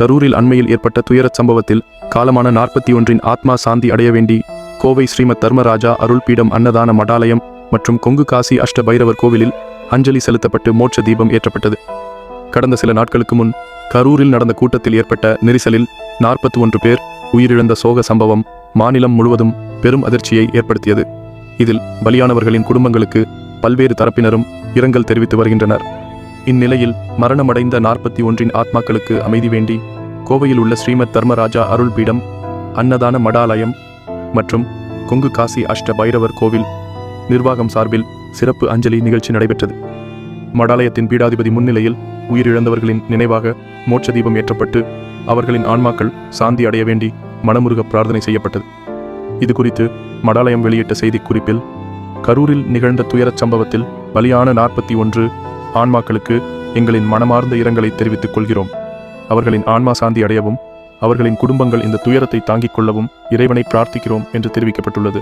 கரூரில் அண்மையில் ஏற்பட்ட துயரச் சம்பவத்தில் காலமான நாற்பத்தி ஒன்றின் ஆத்மா சாந்தி அடைய வேண்டி கோவை ஸ்ரீமத் தர்மராஜா அருள்பீடம் அன்னதான மடாலயம் மற்றும் கொங்கு காசி அஷ்ட பைரவர் கோவிலில் அஞ்சலி செலுத்தப்பட்டு மோட்ச தீபம் ஏற்றப்பட்டது. கடந்த சில நாட்களுக்கு முன் கரூரில் நடந்த கூட்டத்தில் ஏற்பட்ட நெரிசலில் நாற்பத்தி ஒன்று பேர் உயிரிழந்த சோக சம்பவம் மாநிலம் முழுவதும் பெரும் அதிர்ச்சியை ஏற்படுத்தியது. இதில் பலியானவர்களின் குடும்பங்களுக்கு பல்வேறு தரப்பினரும் இரங்கல் தெரிவித்து வருகின்றனர். இந்நிலையில் மரணமடைந்த நாற்பத்தி ஒன்றின் ஆத்மாக்களுக்கு அமைதி வேண்டி கோவையில் உள்ள ஸ்ரீமத் தர்மராஜா அருள்பீடம் அன்னதான மடாலயம் மற்றும் கொங்கு காசி அஷ்ட பைரவர் கோவில் நிர்வாகம் சார்பில் சிறப்பு அஞ்சலி நிகழ்ச்சி நடைபெற்றது. மடாலயத்தின் பீடாதிபதி முன்னிலையில் உயிரிழந்தவர்களின் நினைவாக மோட்ச தீபம் ஏற்றப்பட்டு அவர்களின் ஆன்மாக்கள் சாந்தி அடைய வேண்டி மனமுருக பிரார்த்தனை செய்யப்பட்டது. இது குறித்து மடாலயம் வெளியிட்ட செய்திக்குறிப்பில் கரூரில் நிகழ்ந்த துயரச் சம்பவத்தில் பலியான நாற்பத்தி ஒன்று ஆன்மாக்களுக்கு எங்களின் மனமார்ந்த இரங்கலை தெரிவித்துக் கொள்கிறோம். அவர்களின் ஆன்மா சாந்தி அடையவும் அவர்களின் குடும்பங்கள் இந்த துயரத்தை தாங்கிக் கொள்ளவும் இறைவனை பிரார்த்திக்கிறோம் என்று தெரிவிக்கப்பட்டுள்ளது.